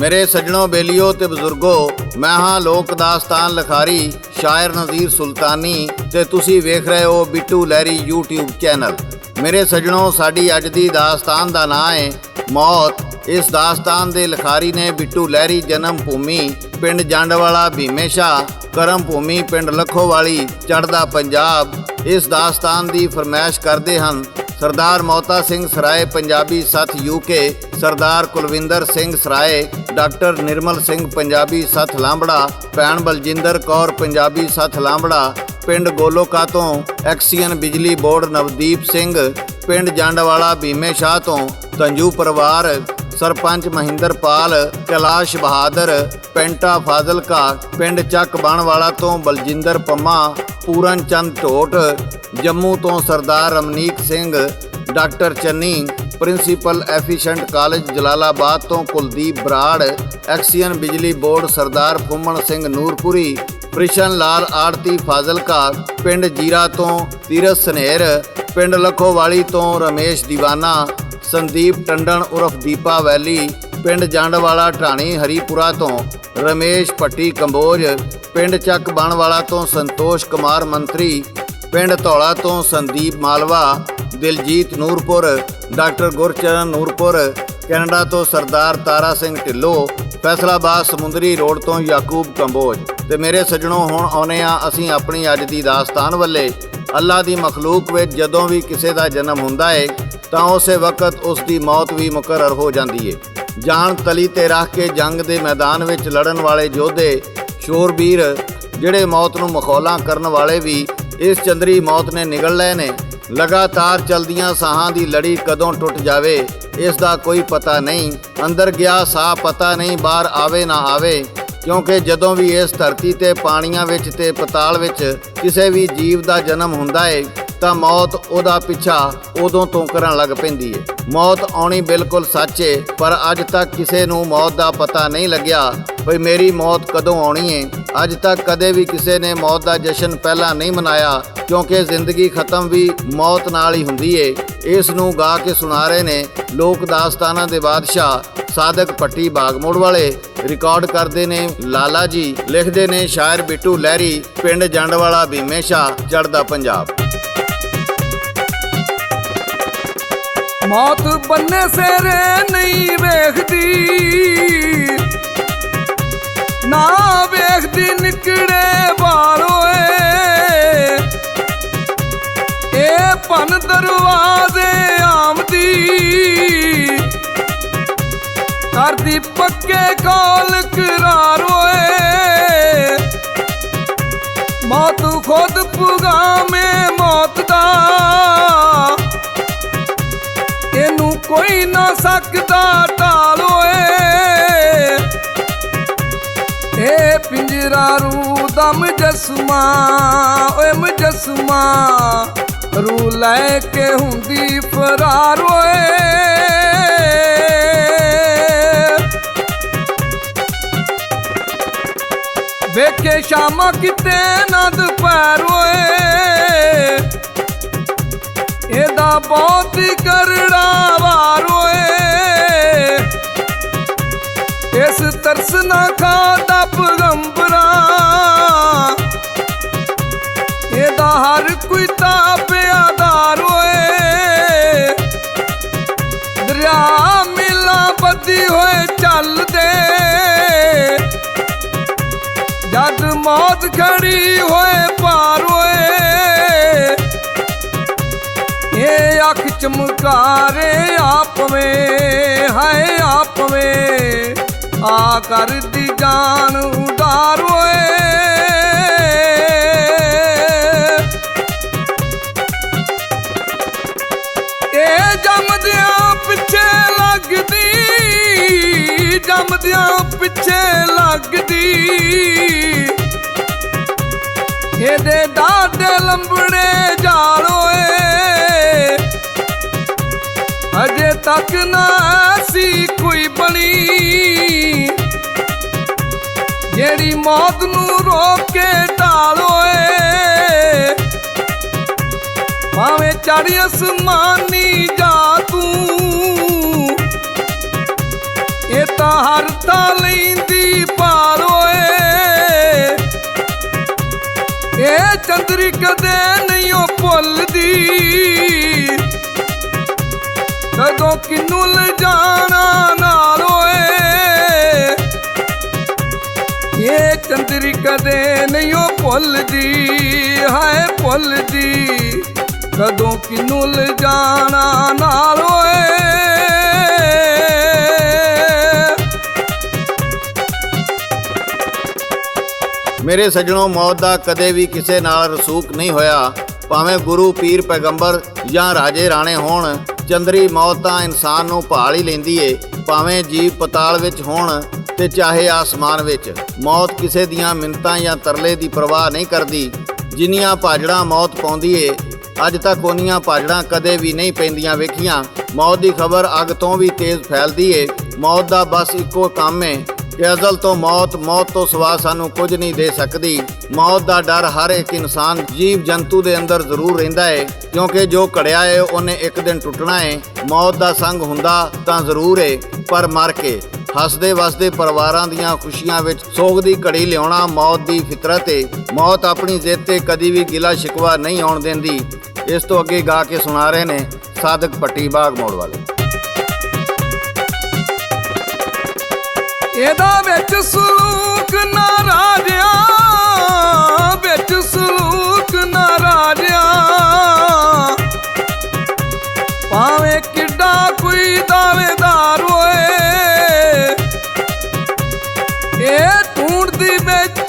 ਮੇਰੇ ਸੱਜਣੋ, ਬੇਲੀਓ ਤੇ ਬਜ਼ੁਰਗੋ, ਮੈਂ ਹਾਂ ਲੋਕ ਦਾਸਤਾਨ ਲਖਾਰੀ, ਸ਼ਾਇਰ ਨਜ਼ੀਰ ਸੁਲਤਾਨੀ ਤੇ ਤੁਸੀਂ ਵੇਖ ਰਹੇ ਹੋ ਬਿੱਟੂ ਲਹਿਰੀ YouTube ਚੈਨਲ। ਮੇਰੇ ਸੱਜਣੋ, ਸਾਡੀ ਅੱਜ ਦੀ ਦਾਸਤਾਨ ਦਾ ਨਾਂ ਹੈ ਮੌਤ। ਇਸ ਦਾਸਤਾਨ ਦੇ ਲਖਾਰੀ ਨੇ ਬਿੱਟੂ ਲਹਿਰੀ ਜਨਮ ਭੂਮੀ ਪਿੰਡ ਜੰਡਵਾਲਾ ਭੀਮੇਸ਼ਾ ਕਰਮ ਭੂਮੀ ਪਿੰਡ ਲਖੋਵਾਲੀ ਚੜਦਾ ਪੰਜਾਬ। ਇਸ ਦਾਸਤਾਨ ਦੀ ਫਰਮਾਇਸ਼ ਕਰਦੇ ਹਨ ਸਰਦਾਰ ਮੌਤਾ ਸਿੰਘ ਸਰਾਏ, ਪੰਜਾਬੀ ਸੱਤ ਯੂਕੇ ਸਰਦਾਰ ਕੁਲਵਿੰਦਰ ਸਿੰਘ ਸਰਾਏ, ਡਾਕਟਰ ਨਿਰਮਲ ਸਿੰਘ, ਪੰਜਾਬੀ ਸੱਥ ਲਾਂਬੜਾ, ਭੈਣ ਬਲਜਿੰਦਰ ਕੌਰ, ਪੰਜਾਬੀ ਸੱਥ ਲਾਂਬੜਾ, ਪਿੰਡ ਗੋਲੋਕਾ ਤੋਂ ਐਕਸੀਅਨ ਬਿਜਲੀ ਬੋਰਡ ਨਵਦੀਪ ਸਿੰਘ, ਪਿੰਡ ਜੰਡਵਾਲਾ ਭੀਮੇ ਸ਼ਾਹ ਤੋਂ ਤੰਜੂ ਪਰਿਵਾਰ, ਸਰਪੰਚ ਮਹਿੰਦਰਪਾਲ ਕੈਲਾਸ਼ ਬਹਾਦਰ, ਪੈਂਟਾ ਫਾਜ਼ਿਲਕਾ, ਪਿੰਡ ਚੱਕ ਵਾਲਾ ਤੋਂ ਬਲਜਿੰਦਰ ਪੰਮਾ, ਪੂਰਨ ਚੰਦ ਢੋਟ ਜੰਮੂ ਤੋਂ Sardar Ramnik Singh, doctor Channi, principal efficient college Jalalabad ਤੋਂ ਕੁਲਦੀਪ ਬਰਾੜ, ਐਕਸੀਅਨ ਬਿਜਲੀ ਬੋਰਡ ਸਰਦਾਰ ਫੁੰਮਣ ਸਿੰਘ ਨੂਰਪੁਰੀ ਕ੍ਰਿਸ਼ਨ ਲਾਲ ਆੜਤੀ ਫਾਜ਼ਿਲਕਾ, ਪਿੰਡ ਜੀਰਾ ਤੋਂ ਤੀਰਥ ਸਨੇਰ, ਪਿੰਡ ਲਖੋਵਾਲੀ ਤੋਂ ਰਮੇਸ਼ ਦੀਵਾਨਾ, ਸੰਦੀਪ ਟੰਡਣ ਉਰਫ ਦੀਪਾ ਵੈਲੀ, ਪਿੰਡ ਜੰਡਵਾਲਾ ਢਾਣੀ ਹਰੀਪੁਰਾ ਤੋਂ ਰਮੇਸ਼ ਭੱਟੀ ਕੰਬੋਜ, ਪਿੰਡ ਚੱਕ ਵਾਲਾ ਤੋਂ ਸੰਤੋਸ਼ ਕੁਮਾਰ ਮੰਤਰੀ ਪਿੰਡ ਧੌਲਾ ਤੋਂ ਸੰਦੀਪ ਮਾਲਵਾ, ਦਿਲਜੀਤ ਨੂਰਪੁਰ, ਡਾਕਟਰ ਗੁਰਚਰਨ ਨੂਰਪੁਰ, ਕੈਨੇਡਾ ਤੋਂ ਸਰਦਾਰ ਤਾਰਾ ਸਿੰਘ ਢਿੱਲੋਂ, ਫੈਸਲਾਬਾਦ ਸਮੁੰਦਰੀ ਰੋਡ ਤੋਂ ਯਾਕੂਬ ਕੰਬੋਜ। ਤੇ ਮੇਰੇ ਸੱਜਣੋ, ਹੁਣ ਆਉਨੇ ਆ ਅਸੀਂ ਆਪਣੀ ਅੱਜ ਦੀ ਦਾਸਤਾਨ ਵੱਲੇ। ਅੱਲਾ ਦੀ ਮਖਲੂਕ ਵਿੱਚ ਜਦੋਂ ਵੀ ਕਿਸੇ ਦਾ ਜਨਮ ਹੁੰਦਾ ਏ, ਤਾਂ ਉਸੇ ਵਕਤ ਉਸ ਦੀ ਮੌਤ ਵੀ ਮੁਕਰਰ ਹੋ ਜਾਂਦੀ ਏ। ਜਾਨ ਤਲੀ ਤੇ ਰੱਖ ਕੇ ਜੰਗ ਦੇ ਮੈਦਾਨ ਵਿੱਚ ਲੜਨ ਵਾਲੇ ਯੋਧੇ, ਸ਼ੋਰਬੀਰ, ਜਿਹੜੇ ਮੌਤ ਨੂੰ ਮਖੌਲਾਂ ਕਰਨ ਵਾਲੇ ਵੀ ਇਸ ਚੰਦਰੀ ਮੌਤ ਨੇ ਨਿਗਲ ਲਏ ਨੇ। ਲਗਾਤਾਰ ਚਲਦੀਆਂ ਸਾਹਾਂ ਦੀ ਲੜੀ ਕਦੋਂ ਟੁੱਟ ਜਾਵੇ, ਇਸ ਦਾ ਕੋਈ ਪਤਾ ਨਹੀਂ। ਅੰਦਰ ਗਿਆ ਸਾਹ ਪਤਾ ਨਹੀਂ, ਬਾਹਰ ਆਵੇ ਨਾ ਆਵੇ। ਕਿਉਂਕਿ ਜਦੋਂ ਵੀ ਇਸ ਧਰਤੀ ਤੇ ਪਾਣੀਆਂ ਵਿੱਚ ਤੇ ਪਤਾਲ ਵਿੱਚ ਕਿਸੇ ਵੀ ਜੀਵ ਦਾ ਜਨਮ ਹੁੰਦਾ ਏ, ਤਾਂ ਮੌਤ ਉਹਦਾ ਪਿੱਛਾ ਉਦੋਂ ਤੋਂ ਕਰਨ ਲੱਗ ਪੈਂਦੀ ਏ। ਮੌਤ ਆਉਣੀ ਬਿਲਕੁਲ ਸੱਚ ਏ, ਪਰ ਅੱਜ ਤੱਕ ਕਿਸੇ ਨੂੰ ਮੌਤ ਦਾ ਪਤਾ ਨਹੀਂ ਲੱਗਿਆ ਭਈ ਮੇਰੀ ਮੌਤ ਕਦੋਂ ਆਉਣੀ ਏ। ਅੱਜ ਤੱਕ ਕਦੇ ਵੀ ਕਿਸੇ ਨੇ ਮੌਤ ਦਾ ਜਸ਼ਨ ਪਹਿਲਾਂ ਨਹੀਂ ਮਨਾਇਆ, ਕਿਉਂਕਿ ਜ਼ਿੰਦਗੀ ਖਤਮ ਵੀ ਮੌਤ ਨਾਲ ਹੀ ਹੁੰਦੀ ਏ। ਇਸ ਨੂੰ ਗਾ ਕੇ ਸੁਣਾ ਰਹੇ ਨੇ ਲੋਕ ਦਾਸਤਾਨਾਂ ਦੇ ਬਾਦਸ਼ਾਹ ਸਾਦਕ ਪੱਟੀ ਬਾਗਮੋੜ ਵਾਲੇ। ਰਿਕਾਰਡ ਕਰਦੇ ਨੇ ਲਾਲਾ ਜੀ, ਲਿਖਦੇ ਨੇ ਸ਼ਾਇਰ ਬਿੱਟੂ ਲਹਿਰੀ, ਪਿੰਡ ਜੰਡਵਾਲਾ ਭੀਮੇਸ਼ਾ ਚੜਦਾ ਪੰਜਾਬ। ਮੌਤ ਬੰਨੇ ਸਿਰੇ ਨਹੀਂ ਵੇਖਦੀ। ਨਾ ਵੇਖਦੀ ਨਿਕੜੇ ਵਾਲੋਏ ਇਹ ਪਨ ਦਰਵਾਜ਼ੇ ਆਮਦੀ ਕਰਦੀ ਪੱਕੇ ਕੋਲ ਕਰਾਰ ਓਏ। ਮੌਤ ਖੁਦ ਪੁਗਾਮੇ ਮੌਤ ਦਾ। ਇਹਨੂੰ ਕੋਈ ਨਾ ਸਕਦਾ ਢਾਲੋ ਏ ਇਹ ਪਿੰਜਰਾ ਰੂ ਦਮ ਜਸਮਾ ਓਏ ਮੁਜਸਮਾ। ਰੂ ਲੈ ਕੇ ਹੁੰਦੀ ਫਰਾਰ, ਓਏ। ਵੇਖੇ ਸ਼ਾਮਾਂ ਕਿਤੇ ਨਾ ਦੁਪਹਿਰ, ਓਏ। ਇਹਦਾ ਬਹੁਤ ਹੀ ਕਰੜਾ ਵਾਰ, ਓਏ। ਇਸ ਤਰਸ ਨਾ ਖਾਦਾ ਪਗੰਬਰਾ ਇਹਦਾ ਹਰ ਕੋਈ ਤਾਪਿਆਦਾਰ ਓਏ ਦਰਿਆ ਮਿਲਾਂ ਬੱਦੀ ਹੋਏ ਚੱਲਦੇ। ਜਦ ਮੌਤ ਖੜੀ ਹੋਏ ਪਾਰ ਹੋਏ। ਇਹ ਅੱਖ ਚਮਕਾਰੇ ਆਪਵੇਂ, ਹਾਏ ਆਪਵੇਂ। ਆ ਕਰਦੀ ਜਾਨ ਉਡਾਰ ਓਏ। ਇਹ ਜੰਮਦਿਆਂ ਪਿੱਛੇ ਲੱਗਦੀ ਜੰਮਦਿਆਂ ਪਿੱਛੇ ਲੱਗਦੀ। ਇਹਦੇ ਦਾਦੇ ਲੰਬੜੇ ਜਾਲੋਏ ਅਜੇ ਤੱਕ ਨਾ ਸੀ ਕੋਈ ਜਿਹੜੀ ਮੌਤ ਨੂੰ ਰੋਕੇ ਕੇ ਢਾਲੋਏ ਭਾਵੇਂ ਚੜੀ ਅਸਮਾਨੀ ਜਾ ਤੂੰ, ਇਹ ਤਾਂ ਹਰ ਹੱਥਾਂ ਲੈਂਦੀ ਪਾਲ ਇਹ ਚੰਦਰੀ ਕਦੇ ਨਹੀਂ ਉਹ ਭੁੱਲਦੀ, ਕਦੋਂ ਕਿਨੂੰ ਲਿਜਾਣਾ ਨਾਲ ਇਹ ਚੰਦਰੀ ਕਦੇ ਨਹੀਂ ਉਹ ਭੁੱਲਦੀ, ਹਾਏ ਭੁੱਲਦੀ। ਕਦੋਂ ਕਿਨੂੰ ਲਿਜਾਣਾ ਨਾਲ ਓਏ। ਮੇਰੇ ਸੱਜਣੋ, ਮੌਤ ਦਾ ਕਦੇ ਵੀ ਕਿਸੇ ਨਾਲ ਰਸੂਕ ਨਹੀਂ ਹੋਇਆ। ਭਾਵੇਂ ਗੁਰੂ, ਪੀਰ, ਪੈਗੰਬਰ ਜਾਂ ਰਾਜੇ, ਰਾਣੇ ਹੋਣ, ਚੰਦਰੀ ਮੌਤ ਤਾਂ ਇਨਸਾਨ ਨੂੰ ਭਾਲ ਹੀ ਲੈਂਦੀ ਏ। ਭਾਵੇਂ ਜੀਵ ਪਤਾਲ ਵਿੱਚ ਹੋਣ ਤੇ ਚਾਹੇ ਆਸਮਾਨ ਵਿੱਚ ਮੌਤ ਕਿਸੇ ਦੀਆਂ ਮਿੰਤਾਂ ਜਾਂ ਤਰਲੇ ਦੀ ਪਰਵਾਹ ਨਹੀਂ ਕਰਦੀ, ਜਿੰਨੀਆਂ ਭਾਜੜਾਂ ਮੌਤ ਪਾਉਂਦੀ ਏ, ਅੱਜ ਤੱਕ ਉਹਨੀਆਂ ਭਾਜੜਾਂ ਕਦੇ ਵੀ ਨਹੀਂ ਪੈਂਦੀਆਂ ਵੇਖੀਆਂ। ਮੌਤ ਦੀ ਖਬਰ ਅੱਗ ਤੋਂ ਵੀ ਤੇਜ਼ ਫੈਲਦੀ ਏ। ਮੌਤ ਦਾ ਬਸ ਇੱਕੋ ਕੰਮ ਏ ਕਿ ਅਜ਼ਲ ਤੋਂ ਮੌਤ ਮੌਤ ਤੋਂ ਸਿਵਾ ਸਾਨੂੰ ਕੁਝ ਨਹੀਂ ਦੇ ਸਕਦੀ। ਮੌਤ ਦਾ ਡਰ ਹਰ ਇੱਕ ਇਨਸਾਨ ਜੀਵ ਜੰਤੂ ਦੇ ਅੰਦਰ ਜ਼ਰੂਰ ਰਹਿੰਦਾ ਏ, ਕਿਉਂਕਿ ਜੋ ਘੜਿਆ ਏ, ਉਹਨੇ ਇੱਕ ਦਿਨ ਟੁੱਟਣਾ ਏ। ਮੌਤ ਦਾ ਸੰਗ ਹੁੰਦਾ ਤਾਂ ਜ਼ਰੂਰ ਏ, ਪਰ ਮਰ ਕੇ। ਹੱਸਦੇ ਵਸਦੇ ਪਰਿਵਾਰਾਂ ਦੀਆਂ ਖੁਸ਼ੀਆਂ ਵਿੱਚ ਸੋਗ ਦੀ ਘੜੀ ਲਿਆਉਣਾ ਮੌਤ ਦੀ ਫਿਤਰਤ ਏ। ਮੌਤ ਆਪਣੀ ਜ਼ਿੱਦ ਤੇ ਕਦੀ ਵੀ ਗਿਲਾ ਸ਼ਿਕਵਾ ਨਹੀਂ ਆਉਣ ਦਿੰਦੀ। ਇਸ ਤੋਂ ਅੱਗੇ ਗਾ ਕੇ ਸੁਣਾ ਰਹੇ ਨੇ ਸਾਦਕ ਪੱਟੀ ਬਾਗ ਮੋੜ ਵਾਲੇ। ਇਹਦਾ ਵਿੱਚ ਸਲੂਕ ਨਾ ਰਾਜਿਆ, ਵਿੱਚ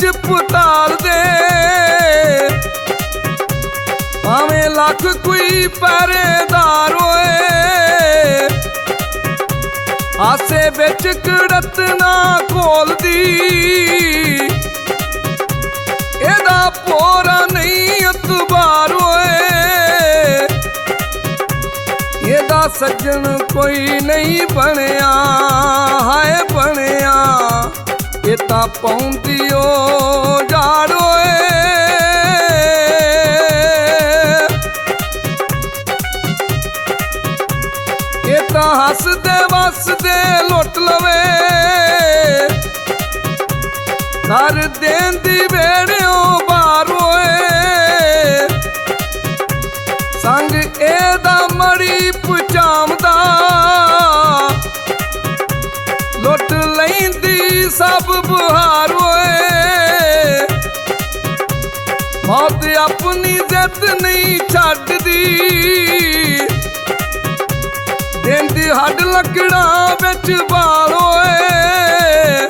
ਵਿੱਚ ਪੁਤਾਲ ਦੇ। ਭਾਵੇਂ ਲੱਖ ਕੋਈ ਪਹਿਰੇਦਾਰ ਹੋਏ। ਆਸੇ ਵਿੱਚ ਕੜਤ ਨਾ ਖੋਲਦੀ। ਇਹਦਾ ਪੋਰਾ ਨਹੀਂ ਅਤਬਾਰ ਓਏ ਇਹਦਾ ਸੱਜਣ ਕੋਈ ਨਹੀਂ ਬਣਿਆ, ਹਾਏ ਬਣਿਆ। ਇਹ ਤਾਂ ਪੌਂਦੀ ਓ ਜਾੜ ਓਏ। ਇਹ ਤਾਂ ਹੱਸਦੇ ਵਸਦੇ ਲੁੱਟ ਲਵੇ। ਕਰ ਦੇਂਦੀ ਦੀ ਨਹੀਂ ਛੱਡਦੀ। ਦਿਨ ਹੱਡ ਲੱਕੜਾਂ ਵਿੱਚ ਬਾਲ ਓਏ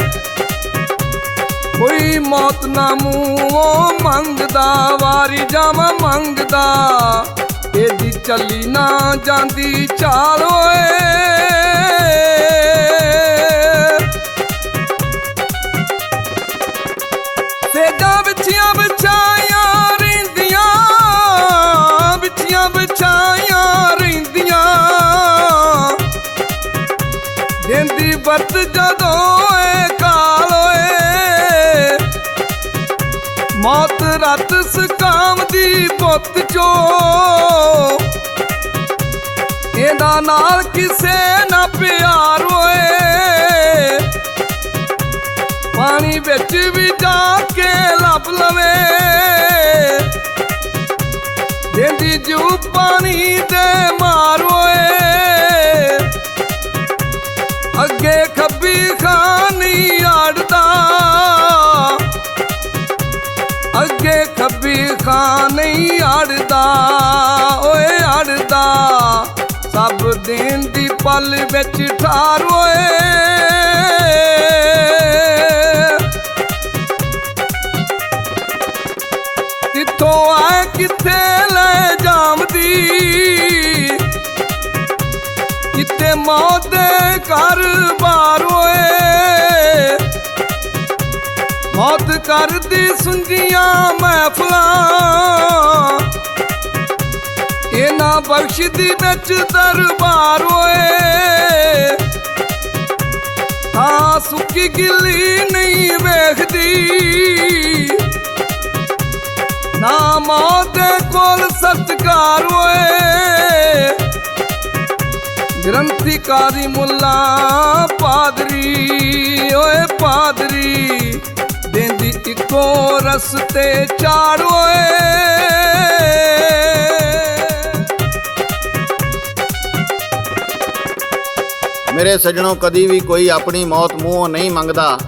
ਕੋਈ ਮੌਤ ਨਾ ਮੂੰਹੋਂ ਮੰਗਦਾ, ਵਾਰੀ ਜਾਵਾਂ ਮੰਗਦਾ। ਇਹਦੀ ਚੱਲੀ ਨਾ ਜਾਂਦੀ ਚਾਲ ਓਏ ਸੇਜਾਂ ਵਿਛੀਆਂ ਦਿਨ ਜਦੋਂ ਏ ਕਾਲ ਓਏ। ਮੌਤ ਰਾਤ ਸਕਾਮ ਦੀ ਪੁੱਤ ਚੋ। ਇਹਦਾ ਨਾਲ ਕਿਸੇ ਨਾ ਪਿਆਰ ਓਏ ਪਾਣੀ ਵਿੱਚ ਵੀ ਜਾ ਕੇ ਲੱਭ ਲਵੇ। ਦਿੰਦੀ ਜੂ ਪਾਣੀ ਤੇ ਮਾਰ ਓਏ ਅੱਗੇ ਖੱਬੀ ਖਾਨੀ ਆੜਦਾ। ਅੱਗੇ ਖੱਬੀ ਖਾਨੀ ਆੜਦਾ, ਓਏ ਆੜਦਾ। ਸਭ ਦਿਨ ਦੀ ਪਲ ਵਿੱਚ ਠਾਰ ਓਏ। ਕਿੱਥੋਂ ਆਏ, ਕਿੱਥੇ ਲੈ ਜਾਮਦੀ? ਕਿਤੇ ਮੌਤ ਦੇ ਘਰ ਬਾਰ ਓਏ ਮੌਤ ਕਰਦੀ ਸੁੰਦੀਆਂ ਮਹਿਫਲਾਂ। ਇਹਨਾਂ ਬਖਸ਼ਦੀ ਵਿੱਚ ਦਰਬਾਰ ਓਏ ਹਾਂ ਸੁੱਕੀ ਗਿੱਲੀ ਨਹੀਂ ਵੇਖਦੀ। ਨਾ ਮੌਤ ਦੇ ਕੋਲ ਸਤਕਾਰ ਓਏ ਗ੍ਰੰਥੀਕਾਰੀ ਮੁੱਲਾ ਪਾਦਰੀ, ਓਏ ਪਾਦਰੀ, ਦੇਂਦੀ ਇੱਕੋ ਰਸਤੇ ਚਾਰ ਓਏ। ਮੇਰੇ ਸੱਜਣੋ, ਕਦੀ ਵੀ ਕੋਈ ਆਪਣੀ ਮੌਤ ਮੂੰਹੋਂ ਨਹੀਂ ਮੰਗਦਾ।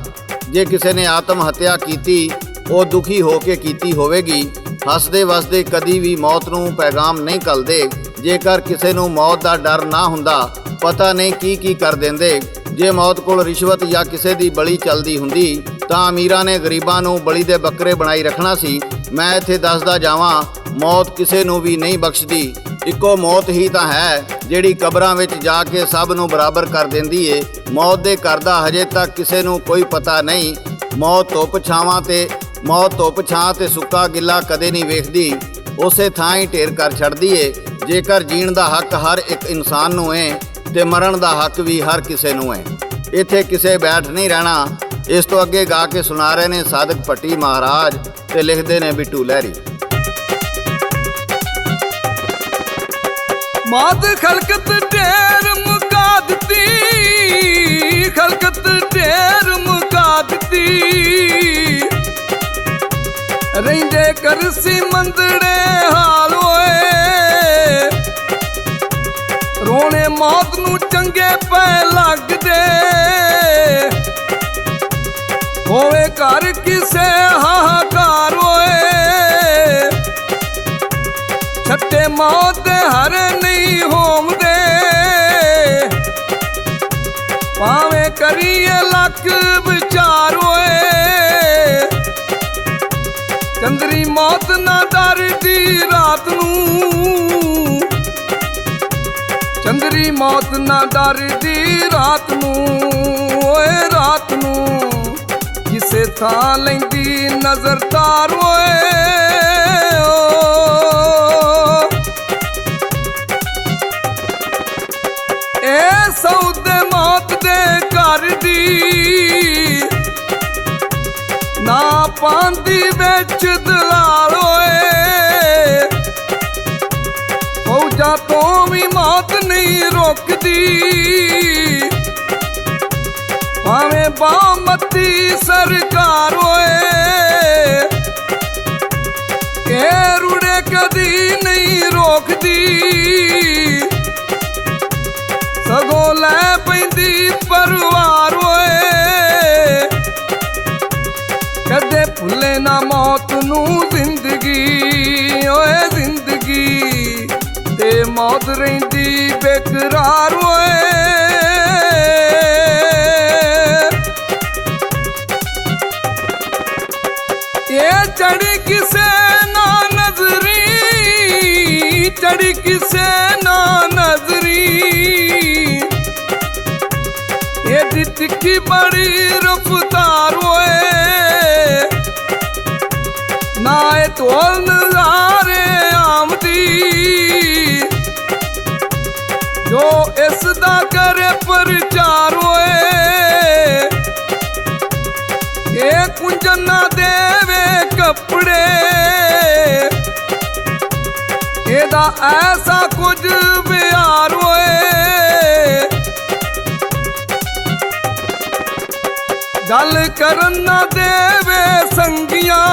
ਜੇ ਕਿਸੇ ਨੇ ਆਤਮ ਹੱਤਿਆ ਕੀਤੀ, ਉਹ ਦੁਖੀ ਹੋ ਕੇ ਕੀਤੀ ਹੋਵੇਗੀ। ਹੱਸਦੇ ਵਸਦੇ ਕਦੀ ਵੀ ਮੌਤ ਨੂੰ ਪੈਗਾਮ ਨਹੀਂ ਕਲਦੇ। ਜੇਕਰ ਕਿਸੇ ਨੂੰ ਮੌਤ ਦਾ ਡਰ ਨਾ ਹੁੰਦਾ, ਪਤਾ ਨਹੀਂ ਕੀ ਕੀ ਕਰ ਦਿੰਦੇ। ਜੇ ਮੌਤ ਕੋਲ ਰਿਸ਼ਵਤ ਜਾਂ ਕਿਸੇ ਦੀ ਬਲੀ ਚੱਲਦੀ ਹੁੰਦੀ, ਤਾਂ ਅਮੀਰਾਂ ਨੇ ਗਰੀਬਾਂ ਨੂੰ ਬਲੀ ਦੇ ਬੱਕਰੇ ਬਣਾਈ ਰੱਖਣਾ ਸੀ। ਮੈਂ ਇੱਥੇ ਦੱਸਦਾ ਜਾਵਾਂ, ਮੌਤ ਕਿਸੇ ਨੂੰ ਵੀ ਨਹੀਂ ਬਖਸ਼ਦੀ। ਇੱਕੋ ਮੌਤ ਹੀ ਤਾਂ ਹੈ, ਜਿਹੜੀ ਕਬਰਾਂ ਵਿੱਚ ਜਾ ਕੇ ਸਭ ਨੂੰ ਬਰਾਬਰ ਕਰ ਦਿੰਦੀ ਏ। ਮੌਤ ਦੇ ਘਰ ਦਾ ਹਜੇ ਤੱਕ ਕਿਸੇ ਨੂੰ ਕੋਈ ਪਤਾ ਨਹੀਂ। ਮੌਤ ਧੁੱਪ ਛਾਵਾਂ ਤੇ, ਮੌਤ ਧੁੱਪ ਛਾਂ ਤੇ ਸੁੱਕਾ ਗਿੱਲਾ ਕਦੇ ਨਹੀਂ ਵੇਖਦੀ। ਉਸੇ ਥਾਂ ਹੀ ਢੇਰ ਕਰ ਛੱਡਦੀ ਏ। ਜੇਕਰ ਜੀਣ ਦਾ ਹੱਕ ਹਰ ਇੱਕ ਇਨਸਾਨ ਨੂੰ ਏ, ਤੇ ਮਰਨ ਦਾ ਹੱਕ ਵੀ ਹਰ ਕਿਸੇ ਨੂੰ ਏ। ਇੱਥੇ ਕਿਸੇ ਬੈਠ ਨਹੀਂ ਰਹਿਣਾ। ਇਸ ਤੋਂ ਅੱਗੇ ਗਾ ਕੇ ਸੁਣਾ ਰਹੇ ਨੇ ਸਾਧਕ ਪੱਟੀ ਮਹਾਰਾਜ ਤੇ ਲਿਖਦੇ ਨੇ ਬਿੱਟੂ ਲਹਿਰੀ। ਮਾਦ ਖਲਕਤ ਢੇਰ ਮੁਕਾ ਦਿੱਤੀ, ਖਲਕਤ ਢੇਰ ਮੁਕਾ ਦਿੱਤੀ। ਰਹਿੰਦੇ ਕਰਸੀ ਮੰਦੜੇ ਹਾਲ ਓਏ ਰੋਣੇ ਮੌਤ ਨੂੰ ਚੰਗੇ ਪੈ ਲੱਗਦੇ। ਹੋਵੇ ਘਰ ਕਿਸੇ ਹਾਹਾਕਾਰ ਓਏ ਛੱਟੇ ਮੌਤ ਦੇ ਹਰ ਨਹੀਂ ਹੋਮਦੇ ਭਾਵੇਂ ਕਰੀਏ ਲੱਖ ਵਿਚਾਰ ਓਏ ਚੰਦਰੀ ਮੌਤ ਨਾ ਡਰਦੀ ਰਾਤ ਨੂੰ। ਚੰਦਰੀ ਮੌਤ ਨਾ ਡਰਦੀ ਰਾਤ ਨੂੰ, ਓਏ ਰਾਤ ਨੂੰ ਕਿਸੇ ਥਾਂ ਲੈਂਦੀ ਨਜ਼ਰ ਤਾਰ, ਓਏ, ਓ। ਇਹ ਸੌਦੇ ਮੌਤ ਦੇ ਘਰ ਦੀ ਨਾ ਪਾਂਦੀ ਵਿੱਚ ਦਲਾਲ, ਓਏ ਫੌਜਾਂ ਤੋਂ ਵੀ ਮੌਤ ਨਹੀਂ ਰੋਕਦੀ। ਭਾਵੇਂ ਬਾਮਤੀ ਸਰਕਾਰ ਓਏ ਇਹ ਰੁੜੇ ਕਦੀ ਨਹੀਂ ਰੋਕਦੀ। ਸਗੋਂ ਲੈ ਪੈਂਦੀ ਪਰਵਾਰ ਓਏ ਮੌਤ ਰਹਿੰਦੀ, ਬੇਕਰਾਰ ਓਏ। ਇਹ ਚੜੀ ਕਿਸੇ ਨਾ ਨਜ਼ਰੀ ਚੜੀ ਕਿਸੇ ਨਾ ਨਜ਼ਰੀ। ਇਹਦੀ ਤਿੱਖੀ ਬੜੀ ਰਫਤਾਰ ਓਏ। ਨਾ ਇਹ ਤੋਲ ਨਜ਼ਾਰੇ ਆਮਦੀ। ਜੋ ਇਸ ਦਾ ਕਰੇ ਪ੍ਰਚਾਰ ਓਏ ਇਹ ਕੁੰਜਨ ਨਾ ਦੇਵੇ ਕੱਪੜੇ। ਇਹਦਾ ਐਸਾ ਕੁਝ ਵਿਹਾਰ ਓਏ ਗੱਲ ਕਰਨ ਨਾ ਦੇਵੇ ਸੰਗੀਆਂ।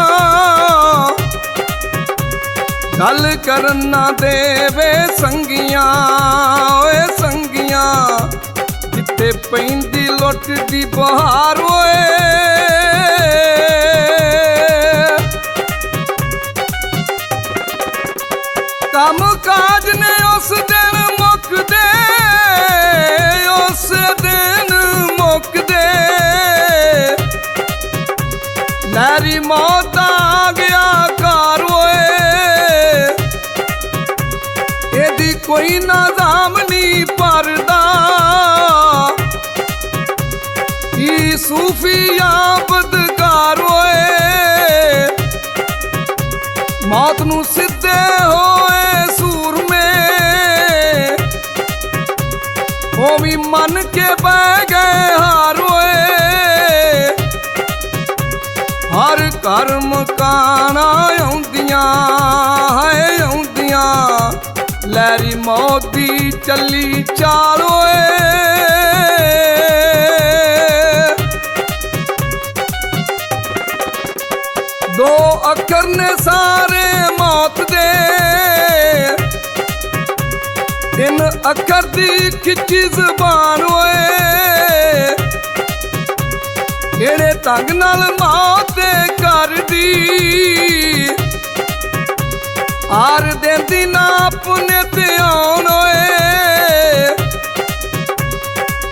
ਗੱਲ ਕਰਨ ਨਾ ਦੇਵੇ ਸੰਗੀਆਂ। ਪੈਂਦੀ ਲੁੱਟ ਦੀ ਬਹਾਰ ਓਏ। ਕੰਮ ਕਾਜ ਨੇ ਉਸ ਦਿਨ ਮੁੱਕਦੇ, ਉਸ ਦਿਨ ਮੁੱਕਦੇ। ਲੈਰੀ ਮੌਤ ਆ ਗਿਆ ਘਰ ਓਏ। ਇਹਦੀ ਕੋਈ ਨਾਜ਼ਾਮ ਨਹੀਂ ਪਰਦਾ। ਕੀ ਸੂਫੀਆ ਬਦਕਾਰ ਓਏ ਮੌਤ ਨੂੰ ਸਿੱਧੇ ਹੋਏ ਸੂਰਮੇ। ਉਹ ਵੀ ਮੰਨ ਕੇ ਬਹਿ ਗਏ ਹਾਰ ਓਏ ਹਰ ਕਰਮ ਮਕਾਨਾ ਆਉਂਦੀਆਂ, ਹਾਏ ਆਉਂਦੀਆਂ। ਲੈਰੀ ਮੌਤ ਦੀ ਚੱਲੀ ਚਾਲ ਓਏ ਦੋ ਅੱਖਰ ਨੇ ਸਾਰੇ ਮੌਤ ਦੇ। ਤਿੰਨ ਅੱਖਰ ਦੀ ਖਿੱਚੀ ਜ਼ਬਾਨ ਓਏ। ਕਿਹੜੇ ਤੰਗ ਨਾਲ ਮੌਤ ਦੇ ਘਰ ਦੀ। ਆਰ ਦੇਂਦੀ ਨਾ ਆਪਣੇ ਤੇ ਆਉਣ ਓਏ।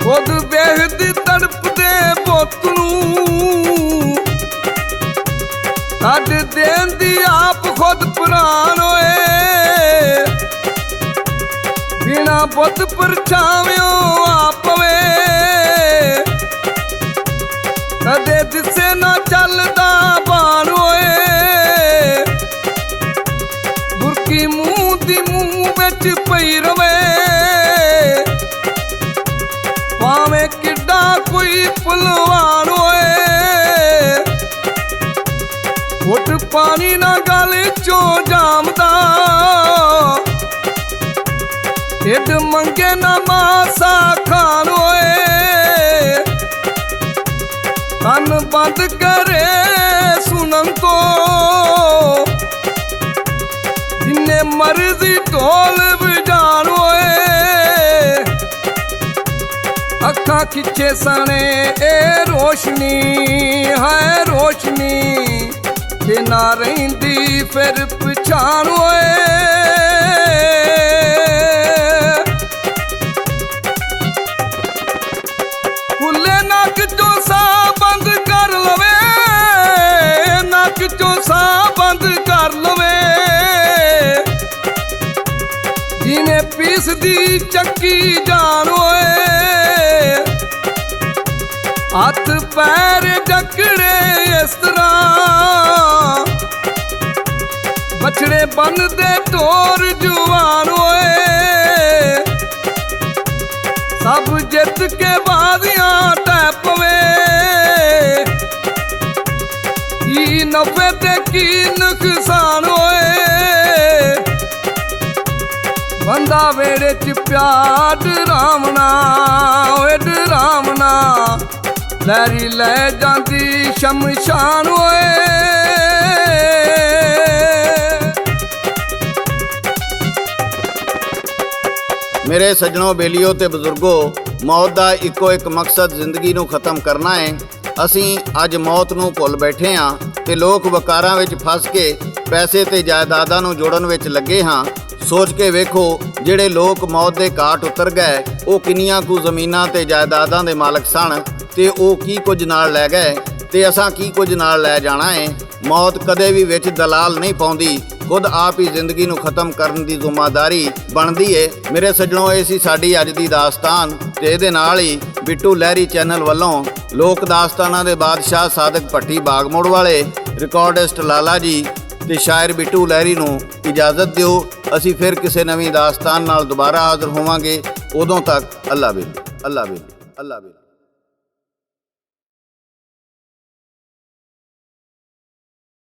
ਖੁਦ ਵੇਖਦੀ ਤੜਪਦੇ ਪੁੱਤ ਨੂੰ। ਕੱਢ ਦੇਂਦੀ ਆਪ ਖੁਦ ਪ੍ਰਾਨ ਓਏ। ਬਿਨਾ ਬੁੱਤ ਪਰਛਾਵਿਓ ਆਪਵੇ ਕਦੇ ਦਿਸੇ ਨਾ ਚੱਲਦਾ ਬਾਣ ਓਏ। ਬੁਰਕੀ ਮੂੰਹ ਦੀ ਮੂੰਹ ਵਿੱਚ ਪਈ ਰਵੇ। ਭਾਵੇਂ ਕਿੱਡਾ ਕੋਈ ਭਲਵਾਨ ਓਏ ਉੱਠ ਪਾਣੀ ਨਾ ਗਲ ਚੋਂ ਜਾਮਦਾ। ਢਿੱਡ ਮੰਗੇ ਨਾ ਮਾਸਾ ਖਾਣ ਓਏ ਕੰਨ ਬੰਦ ਕਰੇ ਸੁਣਨ ਤੋਂ। ਜਿੰਨੇ ਮਰਜ਼ੀ ਢੋਲ ਵਜਾਣ ਓਏ ਅੱਖਾਂ ਖਿੱਚੇ ਸਣੇ ਏ ਰੋਸ਼ਨੀ ਹੈ ਰੋਸ਼ਨੀ। ਤੇ ਨਾ ਰਹਿੰਦੀ ਫਿਰ ਪਛਾਣ ਓਏ। ਖੁੱਲੇ ਨੱਕ ਚੋਂ ਸਾਹ ਬੰਦ ਕਰ ਲਵੇ, ਨੱਕ ਚੋਂ ਸਾਹ ਬੰਦ ਕਰ ਲਵੇ। ਜਿਨੇ ਪੀਸ ਚੱਕੀ ਜਾਣ ਓਏ। ਹੱਥ ਪੈਰ ਜਕੜੇ ਇਸ ਤਰ੍ਹਾਂ। ਬਛੜੇ ਬੰਨਦੇ ਢੋਰ ਜਵਾਨ ਓਏ। ਸਭ ਜਿੱਤ ਕੇ ਬਾਜ਼ੀਆਂ ਟੈ ਪਵੇ। ਕੀ ਨਫੇ ਤੇ ਕੀ ਨੁਕਸਾਨ ਓਏ। ਬੰਦਾ ਵੇੜੇ ਚ ਪਿਆਰ ਡਰਾਵਣਾ ਓਏ ਡਰਾਵਣਾ ਲੈਰੀ ਲੈ ਜਾਂਦੀ ਸ਼ਮਸ਼ਾਨ ਓਏ। ਮੇਰੇ ਸੱਜਣੋ, ਬੇਲੀਓ ਤੇ ਬਜ਼ੁਰਗੋ, ਮੌਤ ਦਾ ਇੱਕੋ ਇੱਕ ਮਕਸਦ ਜ਼ਿੰਦਗੀ ਨੂੰ ਖਤਮ ਕਰਨਾ ਹੈ। ਅਸੀਂ ਅੱਜ ਮੌਤ ਨੂੰ ਭੁੱਲ ਬੈਠੇ ਹਾਂ ਤੇ ਲੋਕ ਵਕਾਰਾਂ ਵਿੱਚ ਫਸ ਕੇ ਪੈਸੇ ਤੇ ਜਾਇਦਾਦਾਂ ਨੂੰ ਜੋੜਨ ਵਿੱਚ ਲੱਗੇ ਹਾਂ। ਸੋਚ ਕੇ ਵੇਖੋ, ਜਿਹੜੇ ਲੋਕ ਮੌਤ ਦੇ ਘਾਟ ਉਤਰ ਗਏ, ਉਹ ਕਿੰਨੀਆਂ ਕੁ ਜ਼ਮੀਨਾਂ ਤੇ ਜਾਇਦਾਦਾਂ ਦੇ ਮਾਲਕ ਸਨ ਤੇ ਉਹ ਕੀ ਕੁਝ ਨਾਲ ਲੈ ਗਏ ਤੇ ਅਸਾਂ ਕੀ ਕੁਝ ਨਾਲ ਲੈ ਜਾਣਾ ਹੈ। ਮੌਤ ਕਦੇ ਵੀ ਵਿੱਚ ਦਲਾਲ ਨਹੀਂ ਪਾਉਂਦੀ। ਖੁਦ ਆਪ ਹੀ ਜ਼ਿੰਦਗੀ ਨੂੰ ਖਤਮ ਕਰਨ ਦੀ ਜ਼ਿੰਮੇਵਾਰੀ ਬਣਦੀ ਏ। ਮੇਰੇ ਸੱਜਣੋ, ਇਹ ਸੀ ਸਾਡੀ ਅੱਜ ਦੀ ਦਾਸਤਾਨ ਤੇ ਇਹਦੇ ਨਾਲ ਹੀ ਬਿੱਟੂ ਲਹਿਰੀ ਚੈਨਲ ਵੱਲੋਂ ਲੋਕ ਦਾਸਤਾਨਾਂ ਦੇ ਬਾਦਸ਼ਾਹ ਸਾਦਕ ਭੱਟੀ ਬਾਗਮੋੜ ਵਾਲੇ ਰਿਕਾਰਡਿਸਟ ਲਾਲਾ ਜੀ ਤੇ ਸ਼ਾਇਰ ਬਿੱਟੂ ਲਹਿਰੀ ਨੂੰ ਇਜਾਜ਼ਤ ਦਿਓ। ਅਸੀਂ ਫਿਰ ਕਿਸੇ ਨਵੀਂ ਦਾਸਤਾਨ ਨਾਲ ਦੁਬਾਰਾ ਹਾਜ਼ਰ ਹੋਵਾਂਗੇ। ਉਦੋਂ ਤੱਕ ਅੱਲਾ ਬਿਲ ਅੱਲਾ ਬਿਲ ਅੱਲਾ ਬਿਲ